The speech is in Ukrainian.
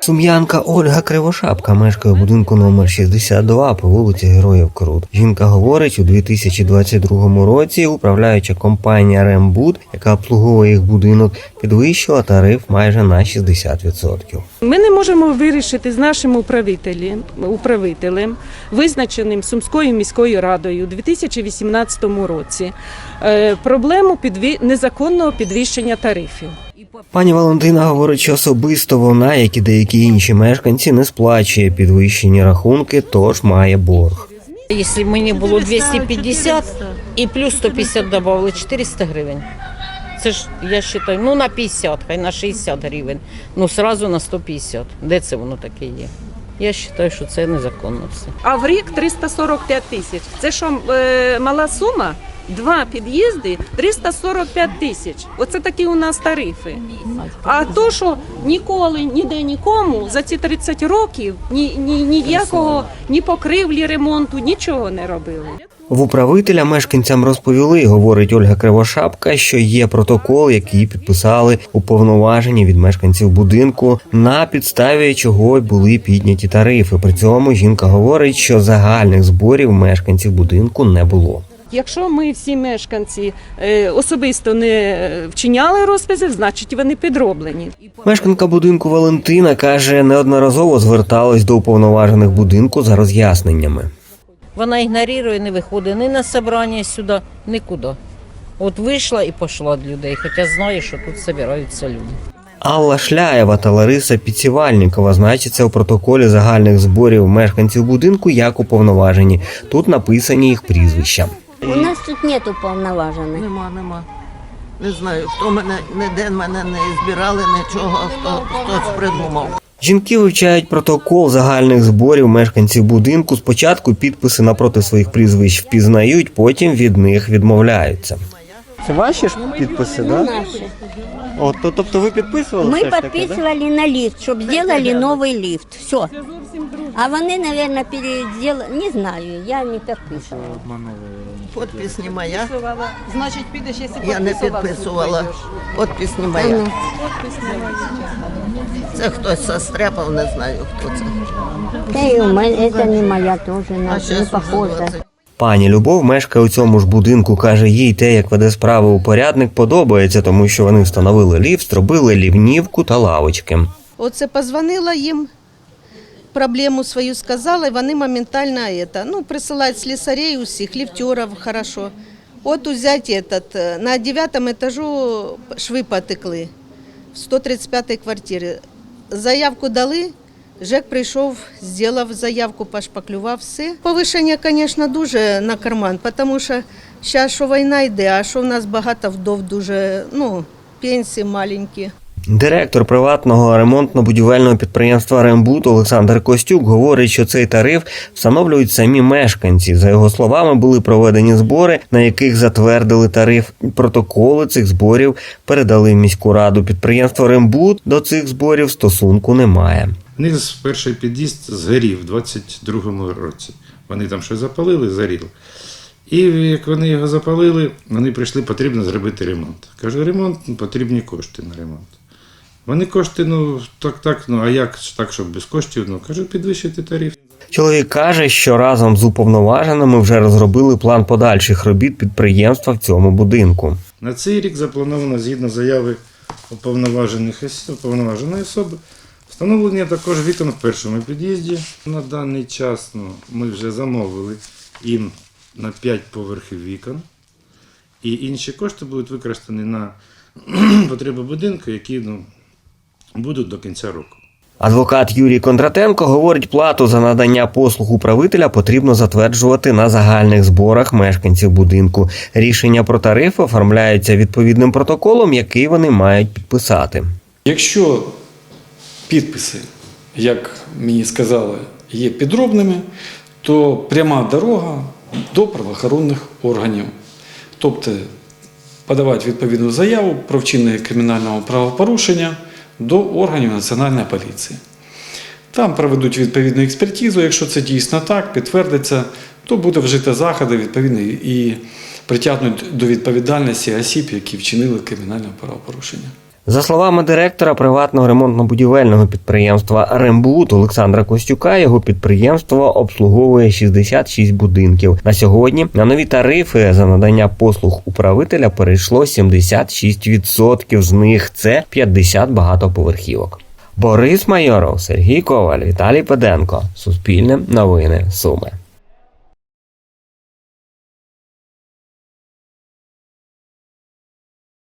Сум'янка Ольга Кривошапка мешкає у будинку номер 62 по вулиці Героїв Крут. Жінка говорить, у 2022 році управляюча компанія Рембуд, яка обслуговує їх будинок, підвищила тариф майже на 60%. Ми не можемо вирішити з нашим управителем, управителем визначеним Сумською міською радою у 2018 році, е, проблему підві... незаконного підвищення тарифів. Пані Валентина говорить, що особисто вона, як і деякі інші мешканці, не сплачує підвищені рахунки, тож має борг. Якщо мені було 250 і плюс 150 додали, 400 гривень. Це ж я вважаю, ну на 50, хай на 60 гривень. Ну сразу на 150. Де це воно таке є? Я вважаю, що це незаконно все. А в рік 345 тисяч. Це що е, мала сума? Два під'їзди 345 тисяч. Оце такі у нас тарифи. А то, що ніколи ніде нікому за ці 30 років ні, ні, ніякого ні покривлі ремонту, нічого не робили. В управителя мешканцям розповіли, говорить Ольга Кривошапка, що є протокол, який підписали уповноважені від мешканців будинку, на підставі чого й були підняті тарифи. При цьому жінка говорить, що загальних зборів мешканців будинку не було. Якщо ми всі мешканці е, особисто не е, вчиняли розписи, значить вони підроблені. Мешканка будинку Валентина каже, неодноразово зверталась до уповноважених будинку за роз'ясненнями. Вона ігнорує, не виходить ні на собрання сюди, нікуди. От вийшла і пішла до людей, хоча знає, що тут збираються люди. Алла Шляєва та Лариса Підсівальникова значаться у протоколі загальних зборів мешканців будинку як уповноважені. Тут написані їх прізвища. У нас тут нету повноважених. Нема, нема. Не знаю, хто мене ніде мене не збирали, нічого, хто хтось придумав. Жінки вивчають протокол загальних зборів мешканців будинку. Спочатку підписи напроти своїх прізвищ впізнають, потім від них відмовляються. Це ваші ж підписи, Ну, наши. От, то, тобто ви підписували? Мы подписывали на лифт, чтобы сделали новый лифт. Все. А вони, наверное, переделали. Не знаю, я не подписывала. Подпись не моя, Значить, підеш, якщо я не підписувала. Подпись не моя. Це хтось состряпав, не знаю, хто це. Да и у меня, это не моя тоже, А на- не похоже. Пані Любов мешкає у цьому ж будинку. каже, їй те, як веде справи упорядник, подобається, тому що вони встановили ліфт, зробили лівнівку та лавочки. Оце позвонила їм, проблему свою сказала, і вони моментально это, ну, присилають слесарей усіх, ліфтерів, хорошо. От взять этот, е, на девятом етажу шви потекли в 135-й квартирі. Заявку дали, ЖЕК прийшов, зробив заявку, пошпаклював все. Повишення, звісно, дуже на карман, тому що зараз що війна йде, а що в нас багато вдов дуже, ну, пенсії маленькі. Директор приватного ремонтно-будівельного підприємства Рембут Олександр Костюк говорить, що цей тариф встановлюють самі мешканці. За його словами, були проведені збори, на яких затвердили тариф. Протоколи цих зборів передали в міську раду. Підприємство Рембут до цих зборів стосунку не має. Низ перший під'їзд згорів у 22-му році. Вони там щось запалили, згоріло. І як вони його запалили, вони прийшли, потрібно зробити ремонт. Кажу, ремонт потрібні кошти на ремонт. Вони кошти, ну так, так, ну а як так, щоб без коштів? Ну кажу, підвищити тариф. Чоловік каже, що разом з уповноваженими вже розробили план подальших робіт підприємства в цьому будинку. На цей рік заплановано згідно заяви уповноважених уповноваженої особи. Встановлення також вікон в першому під'їзді. На даний час ну, ми вже замовили їм на 5 поверхів вікон. І інші кошти будуть використані на потреби будинку, які ну, будуть до кінця року. Адвокат Юрій Кондратенко говорить, плату за надання послуг управителя потрібно затверджувати на загальних зборах мешканців будинку. Рішення про тарифи оформляються відповідним протоколом, який вони мають підписати. Якщо підписи, як мені сказали, є підробними, то пряма дорога до правоохоронних органів. Тобто подавати відповідну заяву про вчинення кримінального правопорушення до органів Національної поліції. Там проведуть відповідну експертизу, якщо це дійсно так, підтвердиться, то буде вжити заходи відповідні і притягнуть до відповідальності осіб, які вчинили кримінальне правопорушення. За словами директора приватного ремонтно-будівельного підприємства Рембут Олександра Костюка, його підприємство обслуговує 66 будинків. На сьогодні на нові тарифи за надання послуг управителя перейшло 76%. З них це 50 багатоповерхівок. Борис Майоров, Сергій Коваль, Віталій Педенко. Суспільне новини Суми.